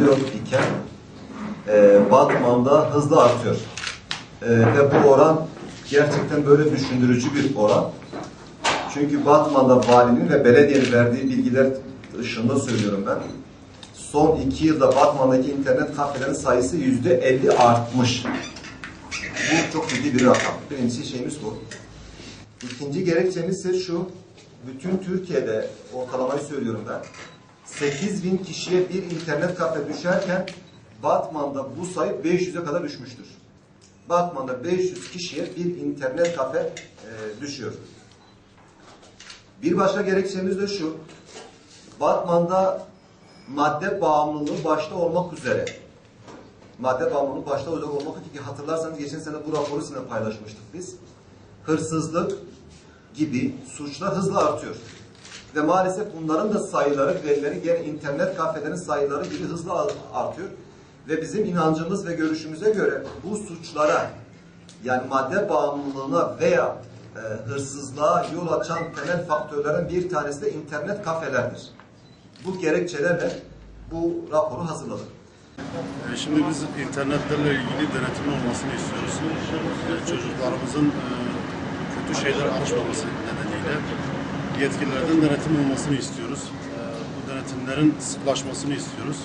yok iken e, Batman'da hızla artıyor. E, ve bu oran gerçekten böyle düşündürücü bir oran. Çünkü Batman'da valinin ve belediyenin verdiği bilgiler ışığında söylüyorum ben. Son iki yılda Batman'daki internet kafelerin sayısı yüzde elli artmış. Bu çok ciddi bir rakam. Birincisi şeyimiz bu. İkinci gerekçemiz ise şu. Bütün Türkiye'de ortalamayı söylüyorum ben. 8 bin kişiye bir internet kafe düşerken Batman'da bu sayı 500'e kadar düşmüştür. Batman'da 500 kişiye bir internet kafe e, düşüyor. Bir başka gerekçemiz de şu. Batman'da madde bağımlılığı başta olmak üzere madde bağımlılığı başta olmak üzere ki hatırlarsanız geçen sene bu raporu sizinle paylaşmıştık biz. Hırsızlık gibi suçlar hızla artıyor. Ve maalesef bunların da sayıları, verileri gene internet kafelerin sayıları gibi hızla artıyor. Ve bizim inancımız ve görüşümüze göre bu suçlara yani madde bağımlılığına veya e, hırsızlığa yol açan temel faktörlerin bir tanesi de internet kafelerdir. Bu gerekçelerle bu raporu hazırladık. E, Şimdi biz internetlerle ilgili denetim olmasını istiyoruz. E, Çocuklarımızın e, kötü şeyler açmaması nedeniyle yetkililerden denetim olmasını istiyoruz. E, Bu denetimlerin sıklaşmasını istiyoruz.